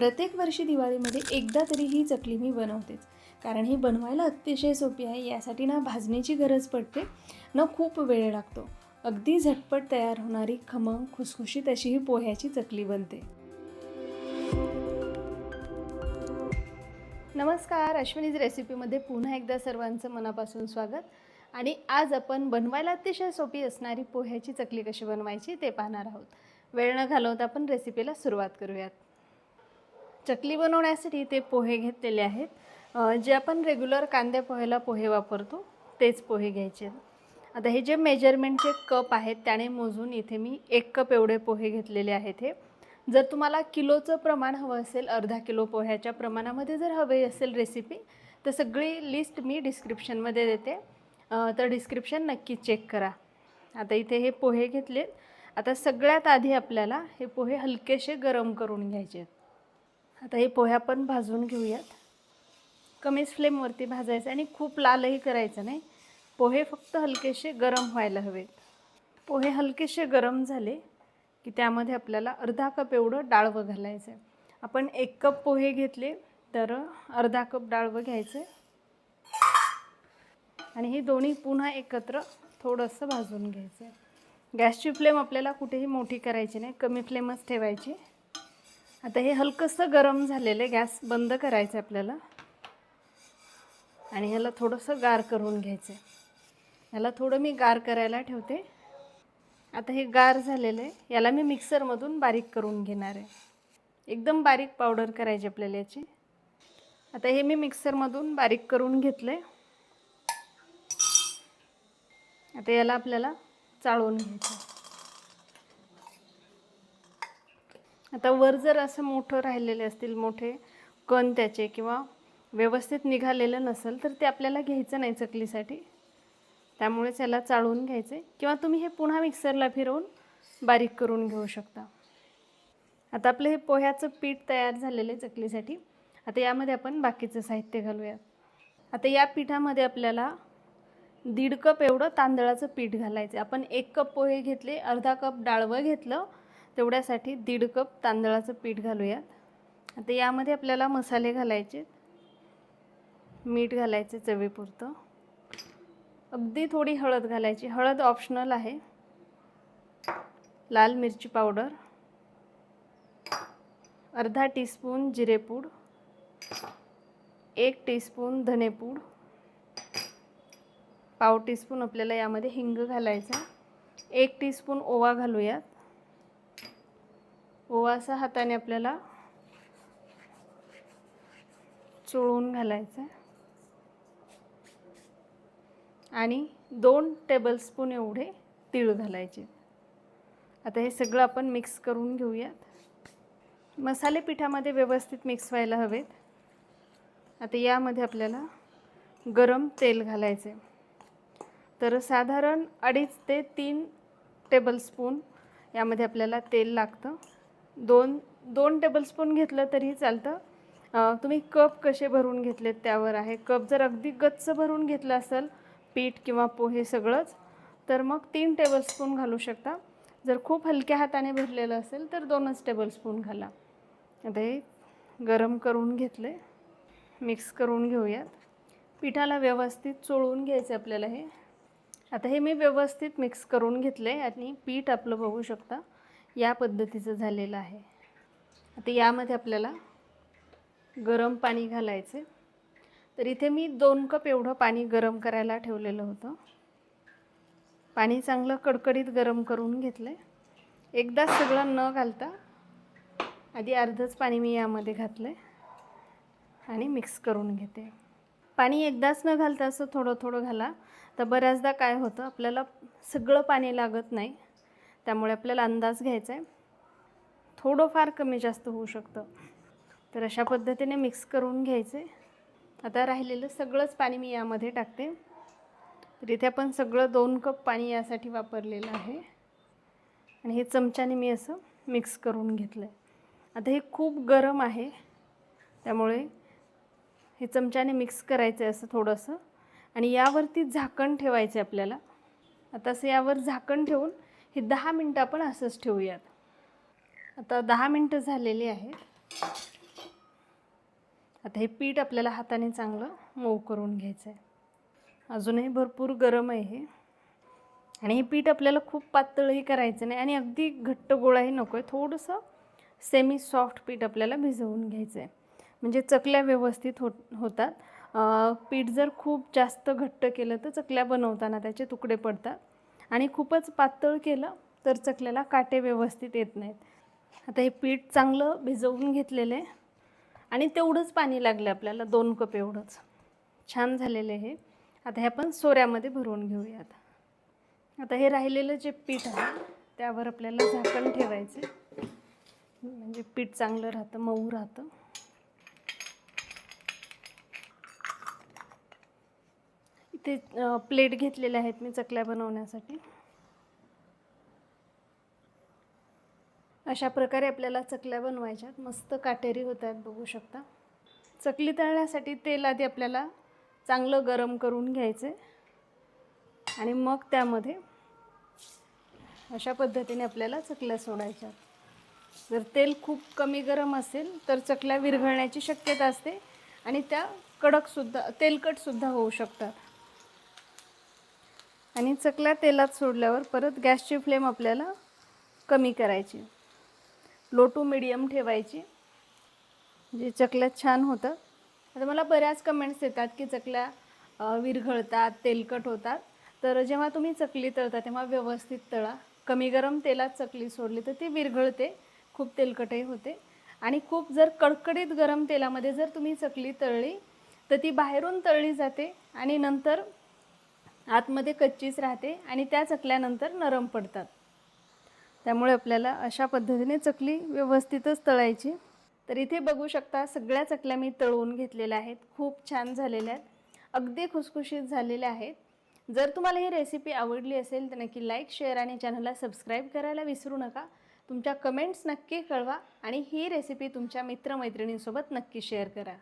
प्रत्येक वर्षी दिवाळीमध्ये एकदा तरी ही चकली मी बनवतेच. कारण ही बनवायला अतिशय सोपी आहे यासाठी ना भाजण्याची गरज पडते न खूप वेळ लागतो. अगदी झटपट तयार होणारी खमंग खुसखुशीत अशी ही पोह्याची चकली बनते. नमस्कार अश्विनीज रेसिपीमध्ये पुन्हा एकदा सर्वांचं मनापासून स्वागत. आणि आज आपण बनवायला अतिशय सोपी असणारी पोह्याची चकली कशी बनवायची ते पाहणार आहोत. वेळ न घालवता आपण रेसिपीला सुरुवात करूयात. चकली बनवण्यासाठी ते पोहे घेतलेले आहेत. जे आपण रेग्युलर कांद्या पोह्याला पोहे वापरतो तेच पोहे घ्यायचे आहेत. आता हे जे मेजरमेंटचे कप आहेत त्याने मोजून इथे मी एक कप एवढे पोहे घेतलेले आहेत हे. जर तुम्हाला किलोचं प्रमाण हवं असेल अर्धा किलो पोह्याच्या प्रमाणामध्ये जर हवे असेल रेसिपी तर सगळी लिस्ट मी डिस्क्रिप्शनमध्ये देते. तर डिस्क्रिप्शन नक्की चेक करा. आता इथे हे पोहे घेतलेत. आता सगळ्यात आधी आपल्याला हे पोहे हलकेसे गरम करून घ्यायचे आहेत. आता हे पोह्या पण भाजून घेऊयात. कमीच फ्लेमवरती भाजायचं आणि खूप लालही करायचं नाही. पोहे फक्त हलकेसे गरम व्हायला हवेत. पोहे हलकेसे गरम झाले की त्यामध्ये आपल्याला अर्धा कप एवढं डाळवं घालायचं आहे आपण एक कप पोहे घेतले तर अर्धा कप डाळवं घ्यायचं आणि हे दोन्ही पुन्हा एकत्र थोडंसं भाजून घ्यायचं आहे गॅसची फ्लेम आपल्याला कुठेही मोठी करायची नाही. कमी फ्लेमच ठेवायची. आता हे हलकंसं गरम झालेलं आहे. गॅस बंद करायचं आहे आपल्याला. आणि ह्याला थोडंसं गार करून घ्यायचं आहे ह्याला थोडं मी गार करायला ठेवते. आता हे गार झालेलं आहे. याला मी मिक्सरमधून बारीक करून घेणार आहे. एकदम बारीक पावडर करायची आपल्याला याची. आता हे मी मिक्सरमधून बारीक करून घेतलं आहे आता याला आपल्याला चाळून घ्यायचं आहे. आता वर जर असं मोठं राहिलेले असतील मोठे कण त्याचे किंवा व्यवस्थित निघालेलं नसेल तर ते आपल्याला घ्यायचं नाही चकलीसाठी. त्यामुळेच याला चाळून घ्यायचे. किंवा तुम्ही हे पुन्हा मिक्सरला फिरवून बारीक करून घेऊ शकता. आता आपलं हे पोह्याचं पीठ तयार झालेलं आहे चकलीसाठी. आता यामध्ये आपण बाकीचं साहित्य घालूयात आता या पिठामध्ये आपल्याला दीड कप एवढं तांदळाचं पीठ घालायचं आपण एक कप पोहे घेतले अर्धा कप डाळवं घेतलं तेवढ्यासाठी दीड कप तांदळाचं पीठ घालूयात. आता यामध्ये आपल्याला मसाले घालायचे मीठ घालायचे चवीपुरतं. अगदी थोडी हळद घालायची. हळद ऑप्शनल आहे. लाल मिरची पावडर. अर्धा टीस्पून जिरेपूड. एक टीस्पून धनेपूड. पाव टीस्पून आपल्याला यामध्ये हिंग घालायचा एक टीस्पून ओवा घालूयात. ओवा असा हाताने आपल्याला चोळून घालायचा आणि दोन टेबलस्पून एवढे तीळ घालायचे. आता हे सगळं आपण मिक्स करून घेऊयात. मसाले पिठामध्ये व्यवस्थित मिक्स व्हायला हवेत. आता यामध्ये आपल्याला गरम तेल घालायचे तर साधारण अडीच ते तीन टेबलस्पून यामध्ये आपल्याला तेल लागतं. दोन दोन टेबलस्पून घेतलं तरी चालतं. तुम्ही कप कसे भरून घेतलेत त्यावर आहे. कप जर अगदी गच्च भरून घेतलं असेल पीठ किंवा पोहे सगळंच तर मग तीन टेबलस्पून घालू शकता. जर खूप हलक्या हाताने भरलेलं असेल तर दोनच टेबलस्पून घाला. आता हे गरम करून घेतले मिक्स करून घेऊयात. पिठाला व्यवस्थित चोळून घ्यायचं आपल्याला हे. आता हे मी व्यवस्थित मिक्स करून घेतले आणि पीठ आपलं बघू शकता. या पद्धतीचं झालेलं आहे. आता यामध्ये आपल्याला गरम पाणी घालायचे तर इथे मी दोन कप एवढं पाणी गरम करायला ठेवलेलं होतं. पाणी चांगलं कडकडीत गरम करून घेतलं आहे एकदाच सगळं न घालता आधी अर्धच पाणी मी यामध्ये घातलं आहे आणि मिक्स करून घेते. पाणी एकदाच न घालता असं थोडं थोडं घाला. तर बऱ्याचदा काय होतं आपल्याला सगळं पाणी लागत नाही. त्यामुळे आपल्याला अंदाज घ्यायचा आहे. थोडंफार कमी जास्त होऊ शकतं. तर अशा पद्धतीने मिक्स करून घ्यायचे आता राहिलेलं सगळंच पाणी मी यामध्ये टाकते. तर इथे आपण सगळं दोन कप पाणी यासाठी वापरलेलं आहे. आणि हे चमच्याने मी असं मिक्स करून घेतलं आहे आता हे खूप गरम आहे. त्यामुळे हे चमच्याने मिक्स करायचं आहे असं थोडंसं. आणि यावरती झाकण ठेवायचं आहे आपल्याला. आता असं यावर झाकण ठेवून हे दहा मिनटं आपण असंच ठेवूयात. आता दहा मिनटं झालेली आहेत. आता हे पीठ आपल्याला हाताने चांगलं मऊ करून घ्यायचं आहे अजूनही भरपूर गरम आहे हे. आणि हे पीठ आपल्याला खूप पातळही करायचं नाही आणि अगदी घट्ट गोळाही नको आहे थोडंसं सेमी सॉफ्ट पीठ आपल्याला भिजवून घ्यायचं आहे म्हणजे चकल्या व्यवस्थित होत होतात. पीठ जर खूप जास्त घट्ट केलं तर चकल्या बनवताना त्याचे तुकडे पडतात. आणि खूपच पातळ केलं तर चकल्याला काटे व्यवस्थित येत नाहीत. आता हे पीठ चांगलं भिजवून घेतलेलं आहे. आणि तेवढंच पाणी लागलं आपल्याला दोन कप एवढंच. छान झालेलं हे. आता हे आपण सोऱ्यामध्ये भरून घेऊयात. आता हे राहिलेलं जे पीठ आहे त्यावर आपल्याला झाकण ठेवायचे म्हणजे पीठ चांगलं राहतं मऊ राहतं. ते प्लेट घेतलेल्या आहेत मी चकल्या बनवण्यासाठी. अशा प्रकारे आपल्याला चकल्या बनवायच्यात. मस्त काटेरी होत आहेत बघू शकता. चकली तळण्यासाठी तेल आधी आपल्याला चांगलं गरम करून घ्यायचं. आणि मग त्यामध्ये अशा पद्धतीने आपल्याला चकल्या सोडायच्या जर तेल खूप कमी गरम असेल तर चकल्या विरघळण्याची शक्यता असते. आणि त्या कडकसुद्धा तेलकटसुद्धा होऊ शकतात. आणि चकल्या तेलात सोडल्यावर परत गॅसची फ्लेम आपल्याला कमी करायची. लो टू मिडियम ठेवायची. जे चकल्या छान होतं आता मला बऱ्याच कमेंट्स येतात की चकल्या विरघळतात तेलकट होतात. तर जेव्हा तुम्ही चकली तळता तेव्हा व्यवस्थित तळा. कमी गरम तेलात चकली सोडली तर ती विरघळते. खूप तेलकटही होते. आणि खूप जर कडकडीत गरम तेलामध्ये जर तुम्ही चकली तळली तर ती बाहेरून तळली जाते आणि नंतर आतमध्ये कच्चीच राहते आणि त्या चकल्यानंतर नरम पडतात. त्यामुळे आपल्याला अशा पद्धतीने चकली व्यवस्थितच तळायची. तर इथे बघू शकता सगळ्या चकल्या मी तळवून घेतलेल्या आहेत. खूप छान झालेल्या आहेत. अगदी खुसखुशीत झालेल्या आहेत. जर तुम्हाला ही रेसिपी आवडली असेल तर नक्की लाईक शेअर आणि चॅनलला सबस्क्राईब करायला विसरू नका. तुमच्या कमेंट्स नक्की कळवा आणि ही रेसिपी तुमच्या मित्रमैत्रिणींसोबत नक्की शेअर करा.